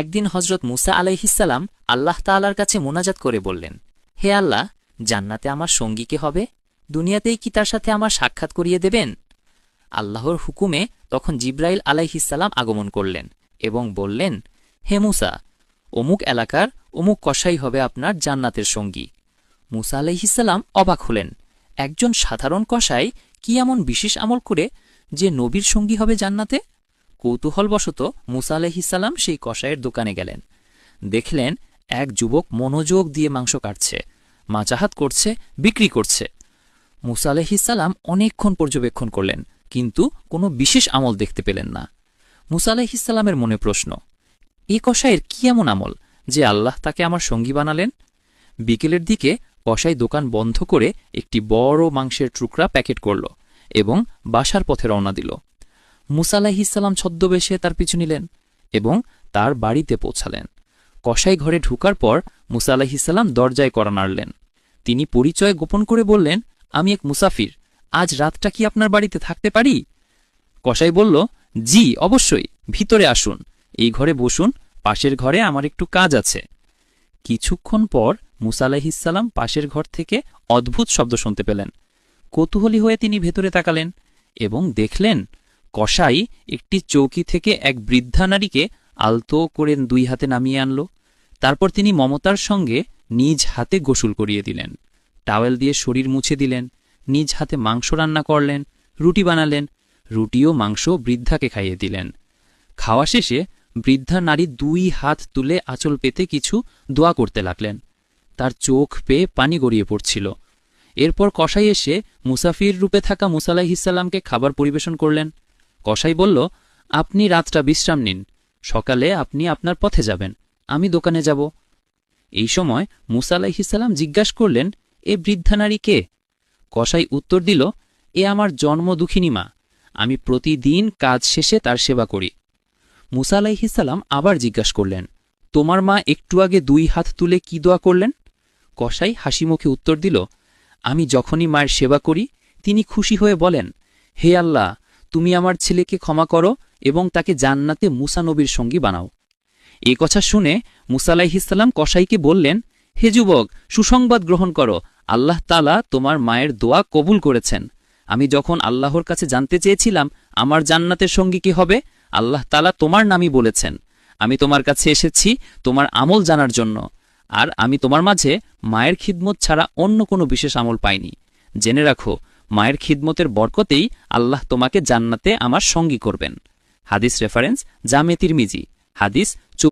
একদিন হজরত মুসা আলাইহিসাল্লাম আল্লাহ তাআলার কাছে মোনাজাত করে বললেন, হে আল্লাহ, জান্নাতে আমার সঙ্গীকে হবে? দুনিয়াতেই কি তার সাথে আমার সাক্ষাৎ করিয়ে দেবেন? আল্লাহর হুকুমে তখন জিব্রাইল আলাইহিসাল্লাম আগমন করলেন এবং বললেন, হে মুসা, অমুক এলাকার অমুক কসাই হবে আপনার জান্নাতের সঙ্গী। মুসা আলাইহিসাল্লাম অবাক হলেন, একজন সাধারণ কসাই কি এমন বিশেষ আমল করে যে নবীর সঙ্গী হবে জান্নাতে? কৌতূহলবশত মুসা আলাইহিসাল্লাম সেই কসাইয়ের দোকানে গেলেন। দেখলেন এক যুবক মনোযোগ দিয়ে মাংস কাটছে, মাচাহাত করছে, বিক্রি করছে। মুসা আলাইহিসাল্লাম অনেকক্ষণ পর্যবেক্ষণ করলেন, কিন্তু কোনো বিশেষ আমল দেখতে পেলেন না। মুসা আলাইহিসাল্লামের মনে প্রশ্ন, এ কসাইয়ের কি এমন আমল যে আল্লাহ তাকে আমার সঙ্গী বানালেন? বিকেলের দিকে কসাই দোকান বন্ধ করে একটি বড় মাংসের টুকরা প্যাকেট করল এবং বাসার পথে রওনা দিল। মুসা আলাহিসাল্লাম ছদ্মবেশে তার পিছু নিলেন এবং তার বাড়িতে পৌঁছালেন। কসাই ঘরে ঢুকার পর মুসা আলাহিসাল্লাম দরজায় করা নাড়লেন। তিনি পরিচয় গোপন করে বললেন, আমি এক মুসাফির, আজ রাতটা কি আপনার বাড়িতে থাকতে পারি? কসাই বলল, জি, অবশ্যই, ভিতরে আসুন, এই ঘরে বসুন, পাশের ঘরে আমার একটু কাজ আছে। কিছুক্ষণ পর মুসা আলাহিসাল্লাম পাশের ঘর থেকে অদ্ভুত শব্দ শুনতে পেলেন। কৌতূহলী হয়ে তিনি ভেতরে তাকালেন এবং দেখলেন কসাই একটি চৌকি থেকে এক বৃদ্ধা নারীকে আলতো করে দুই হাতে নামিয়ে আনল। তারপর তিনি মমতার সঙ্গে নিজ হাতে গোসল করিয়ে দিলেন। টাওয়েল দিয়ে শরীর মুছে দিলেন, নিজ হাতে মাংস রান্না করলেন, রুটি বানালেন রুটি ও মাংস বৃদ্ধাকে খাইয়ে দিলেন। খাওয়া শেষে বৃদ্ধা নারী দুই হাত তুলে আঁচল পেতে কিছু দোয়া করতে লাগলেন। তার চোখ পেয়ে পানি গড়িয়ে পড়ছিল। এরপর কসাই এসে মুসাফির রূপে থাকা মুসালাহিসাল্লামকে খাবার পরিবেশন করলেন। কসাই বলল, আপনি রাতটা বিশ্রাম নিন। সকালে আপনি আপনার পথে যাবেন। আমি দোকানে যাব। এই সময় মুসা আলাইহিসাল্লাম জিজ্ঞাসা করলেন, এ বৃদ্ধা নারী কে? কসাই উত্তর দিল, এ আমার জন্ম দুঃখিনী মা। আমি প্রতিদিন কাজ শেষে তার সেবা করি। মুসা আলাইহিসাল্লাম আবার জিজ্ঞাসা করলেন, তোমার মা একটু আগে দুই হাত তুলে কি দোয়া করলেন? কসাই হাসি মুখে উত্তর দিল, আমি যখনই মায়ের সেবা করি, তিনি খুশি হয়ে বলেন, হে আল্লাহ তুমি আমার ছেলেকে ক্ষমা করো এবং তাকে জান্নাতে মুসা নবীর সঙ্গী বানাও। এ কথা শুনে মুসা আলাইহিসাল্লাম কসাইকে বললেন, হে যুবক, সুসংবাদ গ্রহণ করো। আল্লাহ তালা তোমার মায়ের দোয়া কবুল করেছেন। আমি যখন আল্লাহর কাছে জানতে চেয়েছিলাম, আমার জান্নাতের সঙ্গী কি হবে? আল্লাহ তালা তোমার নামই বলেছেন। আমি তোমার কাছে এসেছি তোমার আমল জানার জন্য। আর আমি তোমার মাঝে মায়ের খিদমত ছাড়া অন্য কোনো বিশেষ আমল পাইনি। জেনে রাখো মায়ের খিদমতের বরকতেই আল্লাহ তোমাকে জান্নাতে আমার সঙ্গী করবেন। হাদিস রেফারেন্স জামেতির মিজি হাদিস